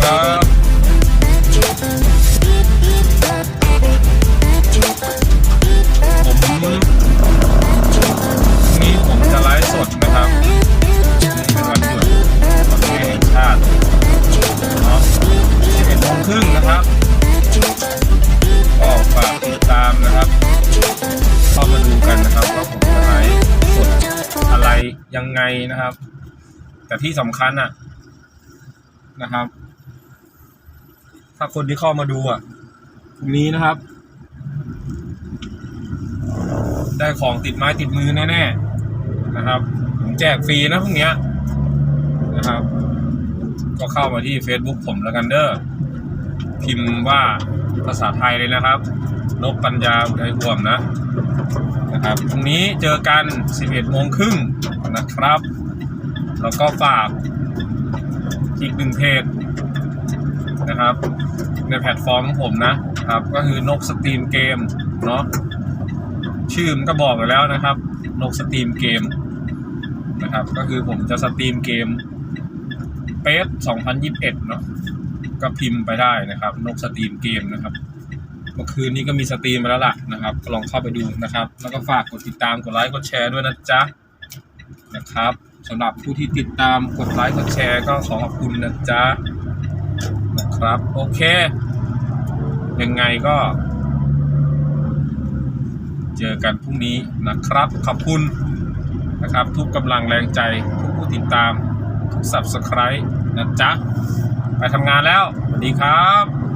ครับผมพรุ่งนี้ผมจะไลฟ์สดนะครับนี่เป็นวันหยุดวันแม่แห่งชาติเนาะ11โมงครึ่งนะครับก็ฝากติดตามนะครับเข้ามาดูกันนะครับว่าผมจะไลฟ์สดอะไรยังไงนะครับ แต่ที่สำคัญอะนะครับ ถ้าคนที่เข้ามาดูอะพรุ่งนี้นะครับ ได้ของติดไม้ติดมือแน่ๆนะครับผมแจกฟรีนะพรุ่งเนี้ยนะครับ ก็เข้ามาที่ Facebook ผมแล้วกันเด้อพิมพ์ว่าภาษาไทยเลยนะครับนกปัญญาอุทัยห่วมนะนะครับพรุ่งนี้เจอกัน 11โมงครึ่งนะครับ แล้วก็ฝากอีกหนึ่งเพจ นะครับ ในแพลตฟอร์มของผมนะครับ ก็คือนกสตรีมเกมเนาะชื่อมันก็บอกอยู่แล้วนะครับ นกสตรีมเกมนะครับ ก็คือผมจะสตรีมเกมเปส2021 เนาะก็พิมพ์ไปได้นะครับ นกสตรีมเกมนะครับเมื่อคืนนี้ก็มีสตรีมไปแล้วล่ะนะครับ ก็ลองเข้าไปดูนะครับ แล้วก็ฝากกดติดตามกดไลค์กดแชร์ด้วยนะจ๊ะนะครับสำหรับผู้ที่ติดตามกดไลค์กดแชร์ก็ขอขอบคุณนะจ๊ะ นะครับ โอเค ยังไงก็ เจอกันพรุ่งนี้นะครับ ขอบคุณนะครับ ทุกกำลังแรงใจ ทุกผู้ติดตาม ทุก subscribe นะจ๊ะ ไปทำงานแล้ว สวัสดีครับ